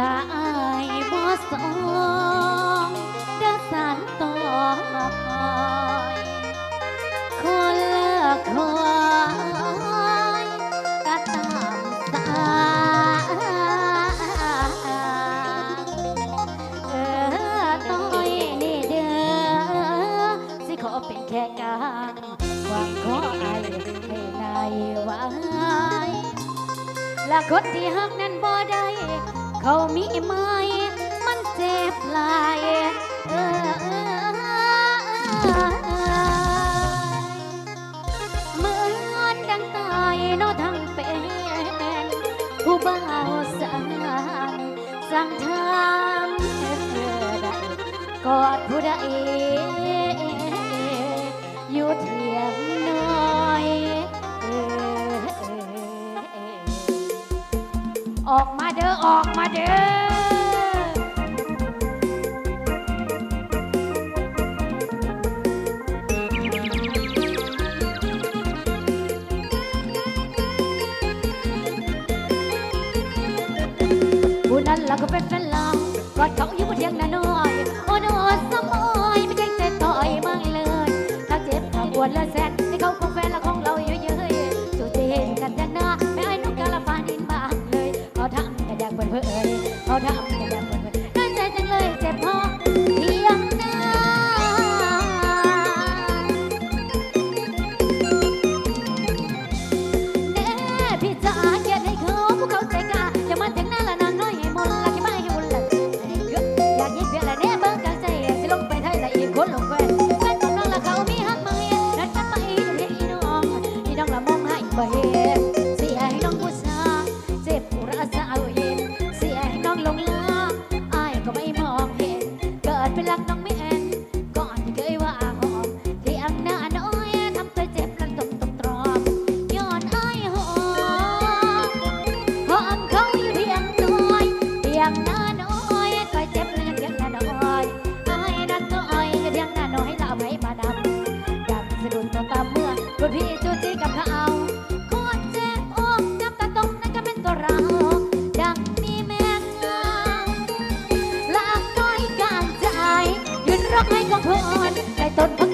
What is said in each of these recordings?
ลายบ่สองเดินสานต่อคนเลิกคอย ไว้และคนที่หักนั้นบ่ได้ เขามีไหมมันเจ็บหลายเออเออเออเหมือนดังตายเนอทั้งเป็นผู้บ่าวสั่งสั่งทำได้กอดผู้ใด ออกมาเด้อ ออกมาเด้อผู้นั้นล่ะก็เป็นแฟนเรากอดเขาอยู่บน ทำกันอย่างเพื่อนเพื่อนเขาทำกันอย่างเพื่อนเพื่อนน่าใจจังเลยเจ็บพอเพียงหน้าแน่พี่จ๋าเกียรติให้เขาพวกเขาใจกล้าอย่ามาถึงหน้าละนางน้อยให้มนต์ละที่ไม่ให้วุ่นละอยากยิงเพียงละแน่เบิ่งกลางใจสิลงไปไทยละอีกคนลงแฟนแฟนของน้องละเขามีฮักมาเห็นนัดกันมาอีเห็นอีน้องอีน้องละมองให้บ่เห็น ให้ของพรใต้ต้น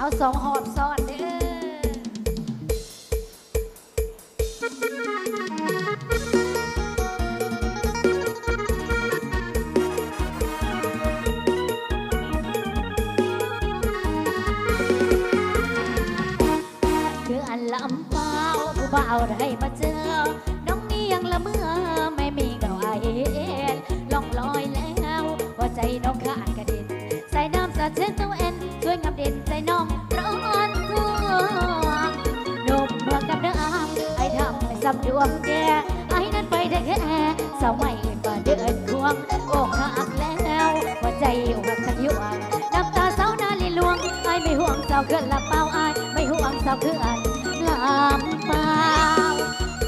เอาสองหอบซ้อนเด้อคืออันลำเปล่าผู้บ่าได้มาเจอ น้องนี่ยังละเมื่อไม่มีเก่าไอเอ็นลองลอยแล้ว หัวใจน้องขาดกระเด็นใส่น้ำสาเช็ดตัวเอ็น ช่วยงับเด่นใจน้องร้อนตัวหนุ่มเมือกับเดิมไอ้ทำให้ซ้ำดวงแกไอ้นั้นไปได้แค่สาวไม่ก็เดินควงโอ้หักแล้วหัวใจหักทันยวงน้ำตาสาวนาลีลวงไอ้ไม่ห่วงสาวเกินละเป้าไอ้ไม่ห่วงสาวเกินลำเปล่า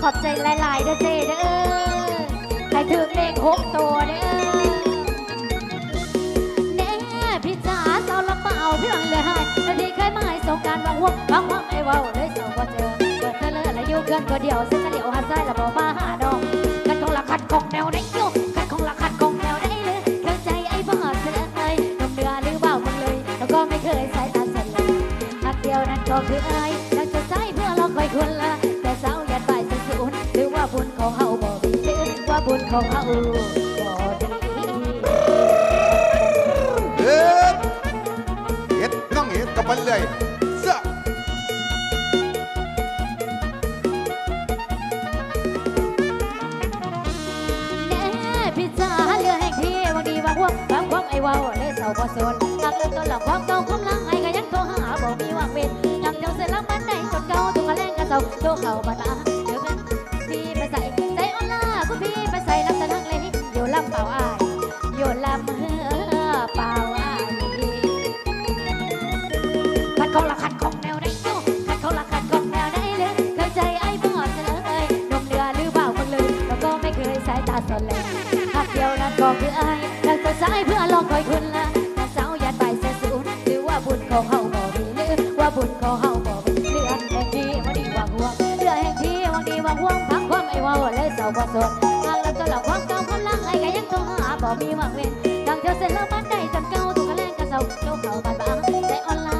ขอบใจหลายๆเด้อเจเด้อให้ถึงเลขหกตัวเด้อ งการบางหัวบางหัวไอ้เว้าเลยสศร้าบ่เจอเกิดเธอเลและอยู่เกินคนเดียวเส้นเหลียวหันซ้ายแล้วบ่มาห้าดอกกันของละคัดของแนวไหนโยกันของละคัดของแนวได้เลยเข้าใจไอ้บ่เสนอเลยนมเดือหรือเบามึงเลยแล้วก็ไม่เคยใส่ตาสนเลยหักเดียวนั้นก็คืออะไรอยากจะใส่เพื่อลอคอยคนละแต่สาวยันบ่ายสักศูนย์หรือว่าบุญของเฮาบ่มีหรือว่าบุญของเฮาบ่ดีเอ็ดน้องเอ็ดกับมันเลย พิจาเรือแห่งที่บางดีบางพวกบางพวกไอ้เว้าเลยเศร้าบ่สนหากเลิกก็หลับความเก่าความลังไอ้ก็ยังโทรหาบอกมีวางเว้นยังเจ้าเสร็จแล้วมันได้จนเก่าทุกกะแรงกะเสาโตเข้าบ้านมา สายตาสนเลยหักเดียวนั้นก็คือไอ้อยากจะสายเพื่อลองคอยคุณละแต่สาวยัดไปเสียสูญหรือว่าบุญของเฮาบ่มีหรือว่าบุญของเฮาบ่มีเรือแห่งที่วันดีวังห่วงเรือแห่งที่วันดีวังห่วงพักความไอ้ว่าเลยเศร้าบ่สนงานแล้วก็หลับความเก่าความลังไอ้ก็ยังโทรหาบ่มีวางเว้นดังเดียวเสร็จแล้วมันได้จนเก่าถูกกระแลงกระเซาเจ้าเขาบานบางใจอ่อนลาก็พี่ไป